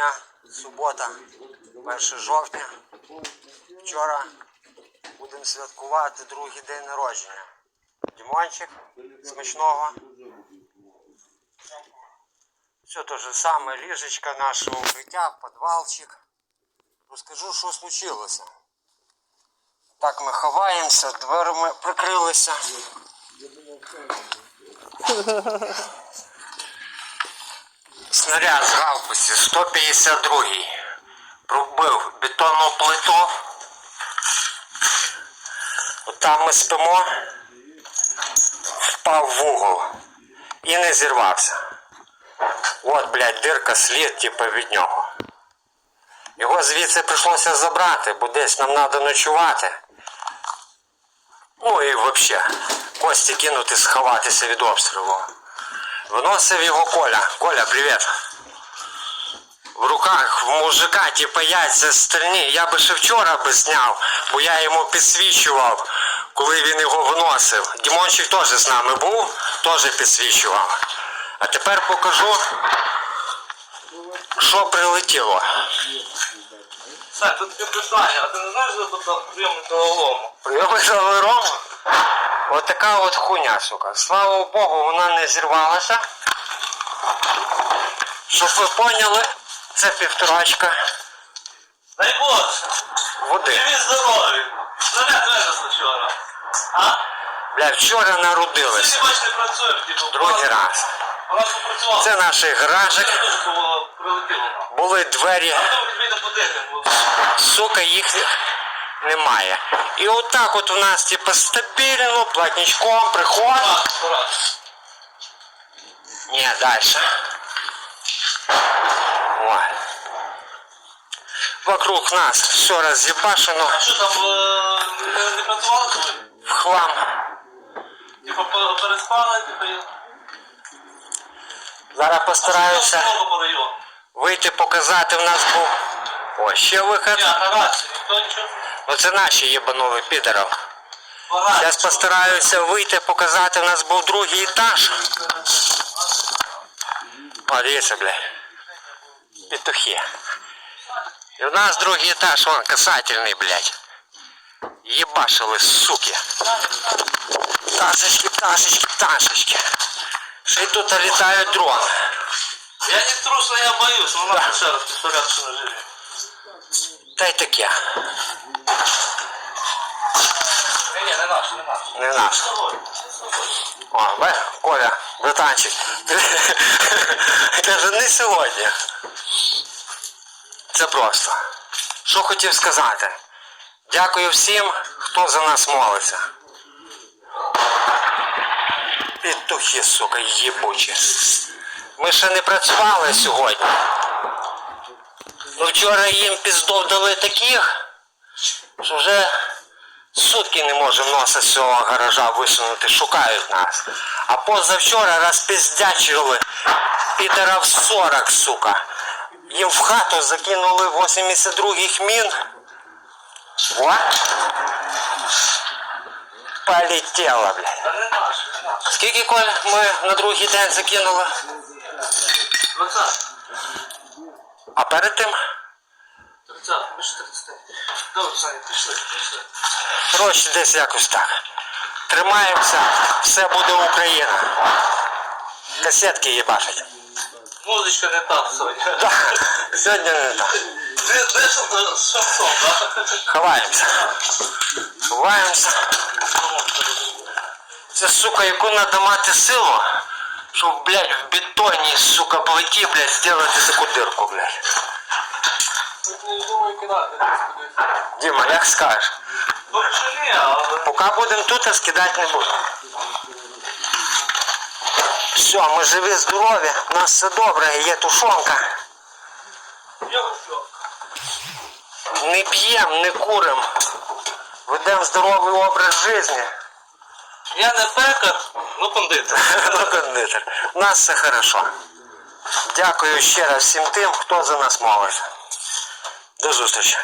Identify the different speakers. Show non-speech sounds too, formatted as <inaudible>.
Speaker 1: дня, субота, 1 жовтня. Вчора будемо святкувати другий день народження. Дімончик смачного. Все те же саме, ліжечка, наше укриття, підвалчик. Розкажу, що случилося. Так ми ховаємося, дверми прикрилися. <laughs> Снаряд з гаубиці 152 пробив бетонну плиту. От там ми спимо, впав в угол і не зірвався. От, блядь, дирка слід, типу, від нього. Його звідси прийшлося забрати, бо десь нам треба ночувати. Ну і взагалі, кості кинути, сховатися від обстрілу. Виносив його Коля. Коля, привіт. В руках в мужика типа яйця стальні. Я би ще вчора би зняв, бо я йому підсвічував, коли він його виносив. Дімончик теж з нами був, теж підсвічував. А тепер покажу, що прилетіло.
Speaker 2: Сань, тут таке питання, а ти не знаєш, що тут прийом металолому?
Speaker 1: Прийомисовий ром. От от хуйня, сука. Слава Богу, вона не зірвалася. Щоб ви поняли, це півторачка
Speaker 2: Дай Боже,
Speaker 1: води.
Speaker 2: живі здорові. Снаряд винесли вчора. А?
Speaker 1: Бля, вчора народились.
Speaker 2: Сьогодні бач, не працює, типу.
Speaker 1: Другий раз. Це наш гаражик.
Speaker 2: Нам.
Speaker 1: Були двері. Сука, їх немає. І отак от у нас, типу, стабільно, платничком, приход. Ні, дальше. Ой. Вокруг нас все разъебашено
Speaker 2: А що там, е, не, не працювали
Speaker 1: в хлам.
Speaker 2: Пе- переспали, і...
Speaker 1: Зараз постараюся вийти показати в нас був. О, ще вихід.
Speaker 2: Ні, на ніхто нічого.
Speaker 1: Ну це наші єбанули підеров. Зараз постараюся вийти показати, в нас був другий етаж. О, дивіться, бля. Петухи. І у нас другий етаж, вон, касательний, блядь. Ебашили, суки. Пташечки, пташечки, пташечки. Ще й тут літають дрони.
Speaker 2: Я не трусна, я боюсь, ну ще раз підставляти, що не живі.
Speaker 1: Та й таке.
Speaker 2: Наш, не наш.
Speaker 1: Не наш. О, бе, Коля, братанчик. <laughs> Каже, не сьогодні. Це просто. Що хотів сказати? Дякую всім, хто за нас молиться. Петухи, сука, їбучі. Ми ще не працювали сьогодні. Ну вчора їм піздов дали таких, що вже сутки не можемо носа з цього гаража висунути, шукають нас. А позавчора розпіздячили в 40, сука. Їм в хату закинули 82-х мін. О! Полетело, блядь. Скільки коль ми на другий день закинули? А перед тим
Speaker 2: Тридцять, більше тридцяти. Добре, Саня, пішли, пішли.
Speaker 1: Коротше, десь якось так. Тримаємося, все буде Україна. Касетки їбашать.
Speaker 2: Музичка не та сьогодні. <laughs>
Speaker 1: Да, сьогодні не так.
Speaker 2: Де, де ж е?
Speaker 1: Ховаємося. Ховаємося. Це, сука, яку треба мати силу, щоб, блядь, в бетоні, сука, плиті, блядь, зробити таку дирку, блядь.
Speaker 2: Не думаю кидати, десь кудись.
Speaker 1: Діма, як скажеш?
Speaker 2: Ну, чи ні, але...
Speaker 1: Поки будемо тут, а скидати не будемо. Все, ми живі, здорові, у нас все добре, є тушонка.
Speaker 2: Його що?
Speaker 1: Не п'ємо, не куримо. Ведемо здоровий образ життя.
Speaker 2: Я не пекар, ну кондитер. <laughs>
Speaker 1: Ну, кондитер. У нас все хорошо. Дякую ще раз всім тим, хто за нас молиться. До зустрічі.